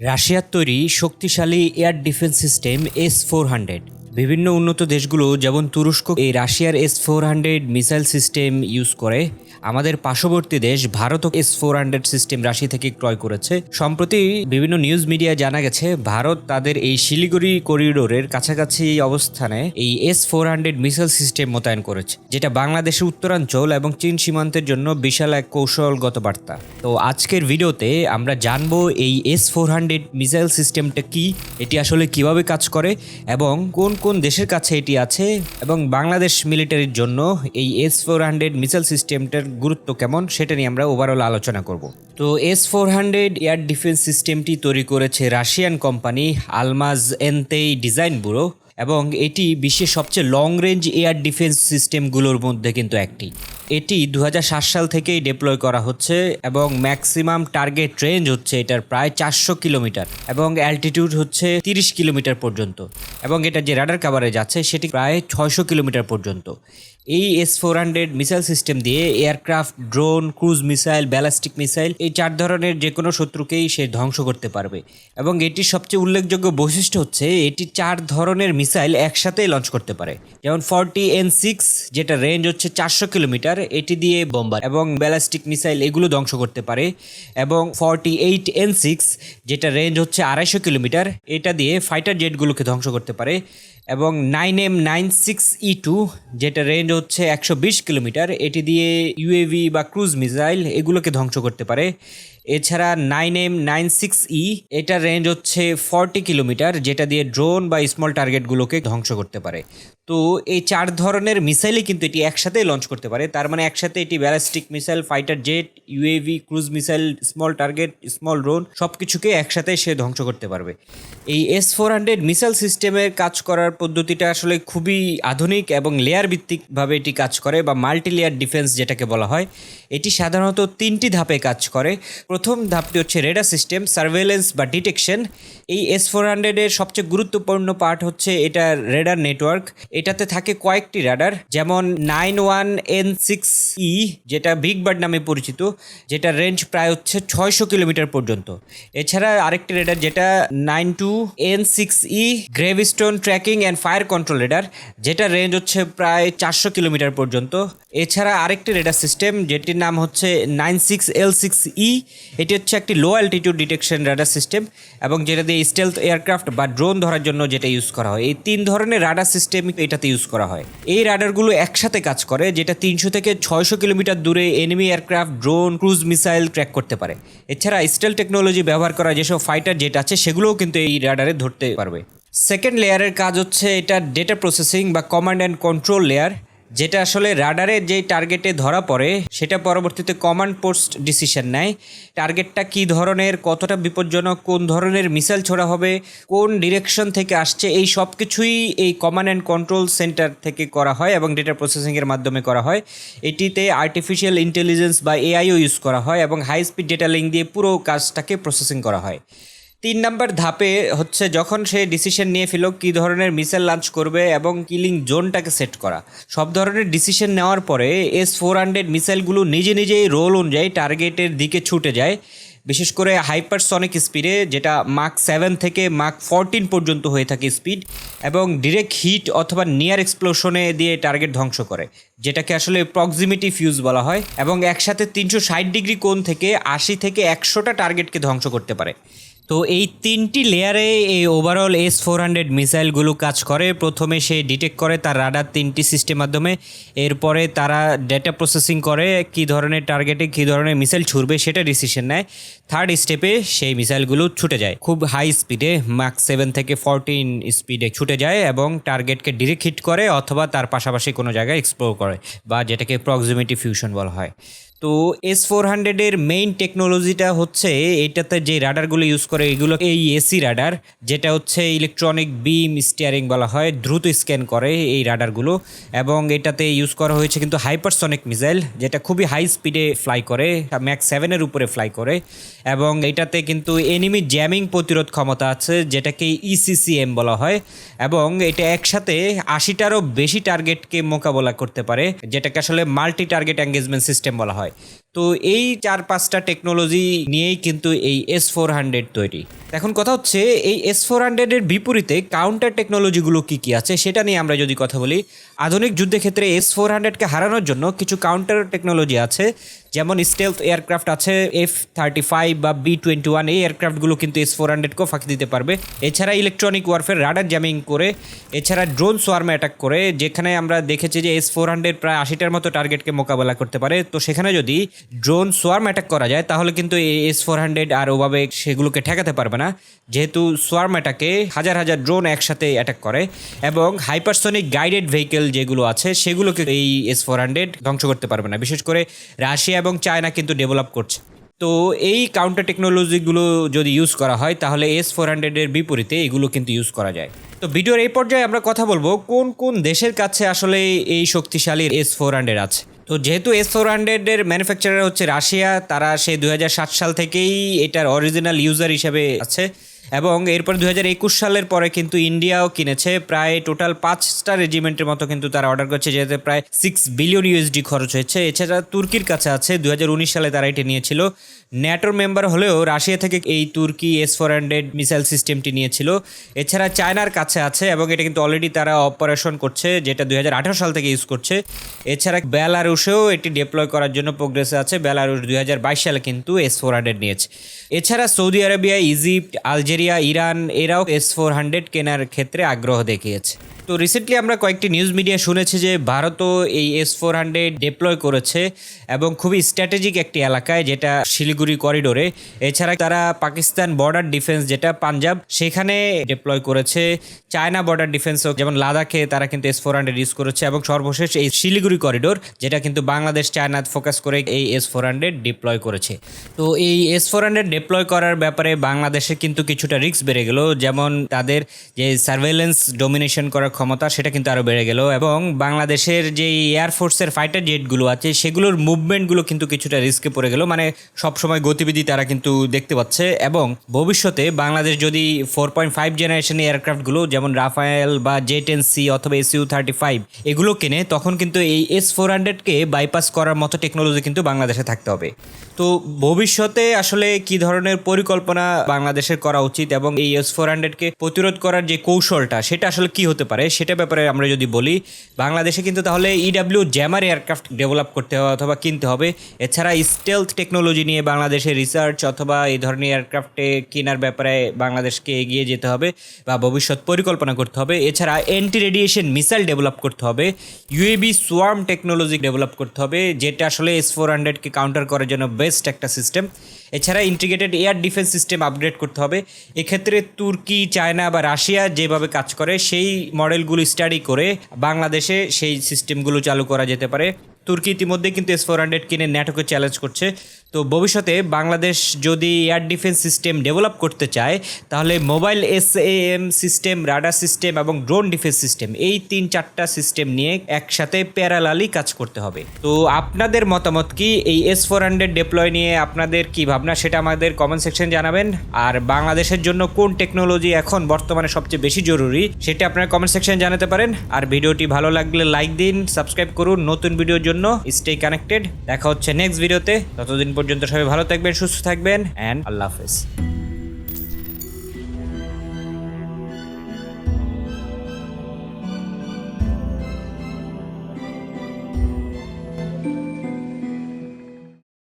রাশিয়ার তৈরি শক্তিশালী air defence system S four hundred. বিভিন্ন উন্নত দেশগুলো, যেমন তুরস্ক, এই রাশিয়ার S four hundred missile system use করে। আমাদের পার্শ্ববর্তী দেশ ভারতও এস ফোর হান্ড্রেড সিস্টেম রাশি থেকে ক্রয় করেছে। সম্প্রতি বিভিন্ন নিউজ মিডিয়ায় জানা গেছে, ভারত তাদের এই শিলিগুড়ি করিডোরের কাছাকাছি অবস্থানে এই S four hundred missile system মোতায়েন করেছে, যেটা বাংলাদেশের উত্তরাঞ্চল এবং চীন সীমান্তের জন্য বিশাল এক কৌশলগত বার্তা। তো আজকের ভিডিওতে আমরা জানব এই এস ফোর হান্ড্রেড মিসাইল সিস্টেমটা কি, এটি আসলে কীভাবে কাজ করে এবং কোন কোন দেশের কাছে এটি আছে এবং বাংলাদেশ মিলিটারির জন্য এই এস ফোর হান্ড্রেড মিসাইল সিস্টেমটার গুরুত্ব কেমন সেটা নিয়ে আমরা ওভারঅল আলোচনা করব। তো S four hundred air defence সিস্টেমটি তৈরি করেছে Russian company Almaz Antey design bureau. এবং এটি বিশ্বের সবচেয়ে লং রেঞ্জ এয়ার ডিফেন্স সিস্টেমগুলোর মধ্যে কিন্তু একটি। এটি দু হাজার সাত সাল থেকেই ডিপ্লয় করা হচ্ছে এবং ম্যাক্সিমাম টার্গেট রেঞ্জ হচ্ছে এটার প্রায় চারশো কিলোমিটার এবং অ্যালটিটিউড হচ্ছে তিরিশ কিলোমিটার পর্যন্ত। এবং এটা যে রাডার কাভারেজ আছে, সেটি প্রায় ছয়শো কিলোমিটার পর্যন্ত। এই S four hundred missile system দিয়ে aircraft drone cruise missile ballistic missile এই চার ধরনের যে কোনো শত্রুকেই সে ধ্বংস করতে পারবে। এবং এটির সবচেয়ে উল্লেখযোগ্য বৈশিষ্ট্য হচ্ছে এটি চার ধরনের মিসাইল একসাথে লঞ্চ করতে পারে। যেমন ফর্টি এন সিক্স যেটা রেঞ্জ হচ্ছে চারশো কিলোমিটার, এটি দিয়ে বোম্বার এবং ব্যালাস্টিক মিসাইল এগুলো ধ্বংস করতে পারে। এবং ফর্টি এইট এন সিক্স যেটা রেঞ্জ হচ্ছে আড়াইশো কিলোমিটার, এটা দিয়ে ফাইটার জেটগুলোকে ধ্বংস করতে পারে। এবং nine M nine six E two যেটা রেঞ্জ হচ্ছে একশো বিশ কিলোমিটার। এটি দিয়ে ইউএভি বা ক্রুজ মিসাইল এগুলোকে ধ্বংস করতে পারে। এছাড়া nine M nine six E এটার রেঞ্জ হচ্ছে ফর্টি কিলোমিটার যেটা দিয়ে ড্রোন বা স্মল টার্গেটগুলোকে ধ্বংস করতে পারে। তো এই চার ধরনের মিসাইলই কিন্তু এটি একসাথে লঞ্চ করতে পারে। তার মানে একসাথে এটি ballistic missile fighter jet UAV cruise missile small target small drone সব কিছুকে একসাথে সে ধ্বংস করতে পারবে। এই এস ফোর হান্ড্রেড মিসাইল সিস্টেমের কাজ করার পদ্ধতিটা আসলে খুবই আধুনিক এবং লেয়ার ভিত্তিকভাবে এটি কাজ করে বা মাল্টি লেয়ার ডিফেন্স যেটাকে বলা হয়, এটি সাধারণত তিনটি ধাপে কাজ করে। প্রথম ধাপটি হচ্ছে রেডার সিস্টেম সার্ভেলেন্স বা ডিটেকশন এই এস ফোর হান্ড্রেডের সবচেয়ে গুরুত্বপূর্ণ পার্ট হচ্ছে এটা রেডার নেটওয়ার্ক এটাতে থাকে কয়েকটি রাডার যেমন nine one N six E যেটা বিগ বার্ড নামে পরিচিত, যেটা রেঞ্জ প্রায় হচ্ছে ছয়শো কিলোমিটার পর্যন্ত। এছাড়া আরেকটি রেডার যেটা nine two N six E gravestone tracking and fire control radar যেটা রেঞ্জ হচ্ছে প্রায় চারশো কিলোমিটার পর্যন্ত। এছাড়া আরেকটি রেডার সিস্টেম যেটির নাম হচ্ছে nine six L six E. এটি হচ্ছে একটি low altitude detection radar system এবং যেটা দিয়ে স্টেলথ এয়ারক্রাফট বা ড্রোন ধরার জন্য যেটা ইউজ করা হয়। এই তিন ধরনের রাডার সিস্টেম এটাতে ইউজ করা হয়। এই রাডারগুলো একসাথে কাজ করে, যেটা তিনশো থেকে ছয়শো কিলোমিটার দূরে enemy aircraft drone cruise missile track করতে পারে। এছাড়া স্টেল টেকনোলজি ব্যবহার করা যেসব ফাইটার যেটা আছে, সেগুলোও কিন্তু এই রাডারে ধরতে পারবে। সেকেন্ড লেয়ারের কাজ হচ্ছে এটা ডেটা প্রসেসিং বা কমান্ড অ্যান্ড কন্ট্রোল লেয়ার যেটা আসলে রাডারে যেই টার্গেটে ধরা পড়ে, সেটা পরবর্তীতে কমান্ড পোস্ট ডিসিশন নেয়। টার্গেটটা কী ধরনের, কতটা বিপজ্জনক, কোন ধরনের মিসাইল ছোড়া হবে, কোন ডিরেকশন থেকে আসছে, এই সব কিছুই এই কমান্ড অ্যান্ড কন্ট্রোল সেন্টার থেকে করা হয় এবং ডেটা প্রসেসিংয়ের মাধ্যমে করা হয়। এটিতে আর্টিফিশিয়াল ইন্টেলিজেন্স বা এআইও ইউজ করা হয় এবং হাই স্পিড ডেটা লিঙ্ক দিয়ে পুরো কাজটাকে প্রসেসিং করা হয়। তিন নাম্বার ধাপে হচ্ছে যখন সে ডিসিশন নিয়ে ফেলো কী ধরনের মিসাইল লঞ্চ করবে এবং কিলিং জোনটাকে সেট করা। সব ধরনের ডিসিশন নেওয়ার পরে এস ফোর হান্ড্রেড মিসাইলগুলো নিজে নিজেই রোল অনুযায়ী টার্গেটের দিকে ছুটে যায়। বিশেষ করে হাইপারসনিক স্পিডে যেটা মার্ক সেভেন থেকে মার্ক ফোরটিন পর্যন্ত হয়ে থাকে স্পিড এবং ডিরেক্ট হিট অথবা নিয়ার এক্সপ্লোশনে দিয়ে টার্গেট ধ্বংস করে, যেটাকে আসলে প্রক্সিমিটি ফিউজ বলা হয় এবং একসাথে তিনশো ষাট ডিগ্রি কোণ থেকে আশি থেকে একশোটা টার্গেটকে ধ্বংস করতে পারে। তো এই তিনটি লেয়ারে এই ওভারঅল এস ফোর হান্ড্রেড মিসাইলগুলো কাজ করে। প্রথমে সে ডিটেক্ট করে তার রাডার তিনটি সিস্টেম মাধ্যমে। এরপরে তারা ডেটা প্রসেসিং করে, কী ধরনের টার্গেটে কী ধরনের মিসাইল ছুড়বে সেটা ডিসিশন নেয়। থার্ড স্টেপে সেই মিসাইলগুলো ছুটে যায়। খুব হাই স্পিডে মার্ক সেভেন থেকে ফোরটিন স্পিডে ছুটে যায় এবং টার্গেটকে ডিরেক্ট হিট করে অথবা তার পাশাপাশি কোনো জায়গায় এক্সপ্লোর করে বা যেটাকে প্রক্সিমিটি ফিউশন বলা হয়। তো এস ফোর হান্ড্রেডের মেইন টেকনোলজিটা হচ্ছে এটাতে যে রাডারগুলো ইউজ করে, এগুলো এই এসি রাডার যেটা হচ্ছে ইলেকট্রনিক বিম স্টিয়ারিং বলা হয়, দ্রুত স্ক্যান করে এই রাডারগুলো এবং এটাতে ইউজ করা হয়েছে কিন্তু হাইপারসনিক মিসাইল যেটা খুবই হাই স্পিডে ফ্লাই করে ম্যাক্স সেভেনের উপরে ফ্লাই করে এবং এটাতে কিন্তু এনিমি জ্যামিং প্রতিরোধ ক্ষমতা আছে, যেটাকে ইসিসিএম বলা হয় এবং এটা একসাথে আশিটারও বেশি টার্গেটকে মোকাবেলা করতে পারে, যেটাকে আসলে মাল্টি টার্গেট এঙ্গেজমেন্ট সিস্টেম বলা হয়। হয়। তো এই চার পাঁচটা টেকনোলজি নিয়েই কিন্তু এই এস ফোর হান্ড্রেড তৈরি। এখন কথা হচ্ছে, এই এস ফোর হান্ড্রেডের বিপরীতে কাউন্টার টেকনোলজিগুলো কী কী আছে সেটা নিয়ে আমরা যদি কথা বলি, আধুনিক যুদ্ধের ক্ষেত্রে এস ফোর হান্ড্রেডকে হারানোর জন্য কিছু কাউন্টার টেকনোলজি আছে। যেমন স্টেলথ এয়ারক্রাফট আছে এফ থার্টি ফাইভ বা বি টোয়েন্টি ওয়ান এই এয়ারক্রাফটগুলো কিন্তু এস ফোর হান্ড্রেডকেও ফাঁকি দিতে পারবে। এছাড়া ইলেকট্রনিক ওয়ারফেয়ার রাডার জ্যামিং করে, এছাড়া ড্রোন সোয়ার্মে অ্যাটাক করে, যেখানে আমরা দেখেছি যে এস ফোর হান্ড্রেড প্রায় আশিটার মতো টার্গেটকে মোকাবেলা করতে পারে। তো সেখানে যদি ড্রোন সোয়ার্ম অ্যাটাক করা যায়, তাহলে কিন্তু এই এস ফোর হান্ড্রেড আর ওভাবে সেগুলোকে ঠেকাতে পারবে না। যেহেতু সোয়ার্ম অ্যাটাকে হাজার হাজার ড্রোন একসাথে অ্যাটাক করে এবং হাইপারসনিক গাইডেড ভেহিকেল যেগুলো আছে, সেগুলোকে এই এস ফোর হান্ড্রেড ধ্বংস করতে পারবে না। বিশেষ করে রাশিয়া এবং চায়না কিন্তু ডেভেলপ করছে। তো এই কাউন্টার টেকনোলজিগুলো যদি ইউজ করা হয়, তাহলে এস ফোর হান্ড্রেডের বিপরীতে এগুলো কিন্তু ইউজ করা যায়। তো ভিডিওর এই পর্যায়ে আমরা কথা বলব, কোন কোন দেশের কাছে আসলে এই শক্তিশালী এস ফোর হান্ড্রেড আছে? তো যেহেতু এস ফোর হান্ড্রেডের ম্যানুফ্যাকচারার হচ্ছে রাশিয়া, তারা সেই দুই হাজার সাত সাল থেকেই এটার অরিজিনাল ইউজার হিসেবে আছে। এবং এরপর দু হাজার একুশ সালের পরে কিন্তু ইন্ডিয়াও কিনেছে। প্রায় টোটাল পাঁচটা রেজিমেন্টের মতো কিন্তু তারা অর্ডার করছে যেতে প্রায় সিক্স বিলিয়ন ইউএসডি খরচ হয়েছে। এছাড়া তুর্কির কাছে আছে দু হাজার উনিশ সালে তারা এটি নিয়েছিল। ন্যাটোর মেম্বার হলেও রাশিয়া থেকে এই তুর্কি এস ফোর হান্ড্রেড মিসাইল সিস্টেমটি নিয়েছিল। এছাড়া চায়নার কাছে আছে এবং এটা কিন্তু অলরেডি তারা অপারেশন করছে, যেটা দুই হাজার আঠেরো সাল থেকে ইউজ করছে। এছাড়া বেলারুশেও এটি ডিপ্লয় করার জন্য প্রোগ্রেসে আছে। বেলারুশ দুই সালে কিন্তু এস ফোর হান্ড্রেড নিয়েছে। এছাড়া Saudi Arabia, Egypt, Algeria Iran এরাও এস ফোর হান্ড্রেড কেনার ক্ষেত্রে আগ্রহ দেখিয়েছে। তো রিসেন্টলি আমরা কয়েকটি নিউজ মিডিয়া শুনেছি যে ভারতও এই এস ফোর হান্ড্রেড ডিপ্লয় করেছে এবং খুবই স্ট্র্যাটেজিক একটি এলাকায় যেটা শিলিগুড়ি করিডোরে এছাড়া তারা পাকিস্তান বর্ডার ডিফেন্স যেটা পাঞ্জাব, সেখানে ডিপ্লয় করেছে। চায়না বর্ডার ডিফেন্স যেমন লাদাখে তারা কিন্তু এস ফোর হান্ড্রেড ইউজ করেছে এবং সর্বশেষ এই শিলিগুড়ি করিডোর যেটা কিন্তু বাংলাদেশ, চায়না ফোকাস করে এই এস ফোর হান্ড্রেড ডিপ্লয় করেছে। তো এই এস ফোর হান্ড্রেড ডিপ্লয় করার ব্যাপারে বাংলাদেশে কিন্তু কিছুটা রিস্ক বেড়ে গেল। যেমন তাদের যে সার্ভেলেন্স ডোমিনেশন করার ক্ষমতা, সেটা কিন্তু আরও বেড়ে গেল এবং বাংলাদেশের যে এয়ারফোর্সের ফাইটার জেটগুলো আছে, সেগুলোর মুভমেন্টগুলো কিন্তু কিছুটা রিস্কে পড়ে গেল। মানে সবসময় গতিবিধি তারা কিন্তু দেখতে পাচ্ছে এবং ভবিষ্যতে বাংলাদেশ যদি ফোর পয়েন্ট ফাইভ জেনারেশন এয়ারক্রাফটগুলো যেমন রাফায়েল বা জে টেন সি অথবা এসইউ থার্টি ফাইভ এগুলো কেনে, তখন কিন্তু এই এস ফোর হান্ড্রেডকে বাইপাস করার মতো টেকনোলজি কিন্তু বাংলাদেশে থাকতে হবে। তো ভবিষ্যতে আসলে কি ধরনের পরিকল্পনা বাংলাদেশের করা উচিত এবং এই এস ফোর হান্ড্রেডকে প্রতিরোধ করার যে কৌশলটা, সেটা আসলে কি হতে পারে সেটা ব্যাপারে আমরা যদি বলি, বাংলাদেশে কিন্তু তাহলে ইডাব্লিউ জ্যামার এয়ারক্রাফট ডেভেলপ করতে হবে অথবা কিনতে হবে। এছাড়া স্টেলথ টেকনোলজি নিয়ে বাংলাদেশের রিসার্চ অথবা এই ধরনের এয়ারক্রাফটে কেনার ব্যাপারে বাংলাদেশকে এগিয়ে যেতে হবে বা ভবিষ্যৎ পরিকল্পনা করতে হবে। এছাড়া অ্যান্টি রেডিয়েশন মিসাইল ডেভেলপ করতে হবে ইউএবি সোয়ার্ম টেকনোলজি ডেভেলপ করতে হবে, যেটা আসলে এস ফোর হান্ড্রেডকে কাউন্টার করার জন্য বেস্ট একটা সিস্টেম এছাড়া integrated air defence system upgrade করতে হবে। এক্ষেত্রে তুর্কি, চায়না বা রাশিয়া যেভাবে কাজ করে, সেই মডেলগুলো স্টাডি করে বাংলাদেশে সেই সিস্টেমগুলো চালু করা যেতে পারে। তুর্কি ইতিমধ্যে কিন্তু এস ফোর হান্ড্রেড কিনে ন্যাটোকে চ্যালেঞ্জ করছে। তো ভবিষ্যতে বাংলাদেশ যদি এয়ার ডিফেন্স সিস্টেম ডেভেলপ করতে চায়, তাহলে mobile S M system radar system এবং ড্রোন ডিফেন্স সিস্টেম এই তিন চারটা সিস্টেম নিয়ে একসাথে প্যারালালি কাজ করতে হবে। তো আপনাদের মতামত কি? এই এস ফোর হান্ড্রেড ডেপ্লয় নিয়ে আপনাদের কি ভাবনা সেটা আমাদের কমেন্ট সেকশন জানাবেন। আর বাংলাদেশের জন্য কোন টেকনোলজি এখন বর্তমানে সবচেয়ে বেশি জরুরি, সেটা আপনারা কমেন্ট সেকশন জানাতে পারেন। আর ভিডিওটি ভালো লাগলে লাইক দিন সাবস্ক্রাইব করুন। নতুন ভিডিওর জন্য স্টে কানেক্টেড দেখা হচ্ছে নেক্সট ভিডিওতে ততদিন পর্যন্ত সবাই ভালো থাকবেন সুস্থ থাকবেন অ্যান্ড আল্লাহ হাফেজ।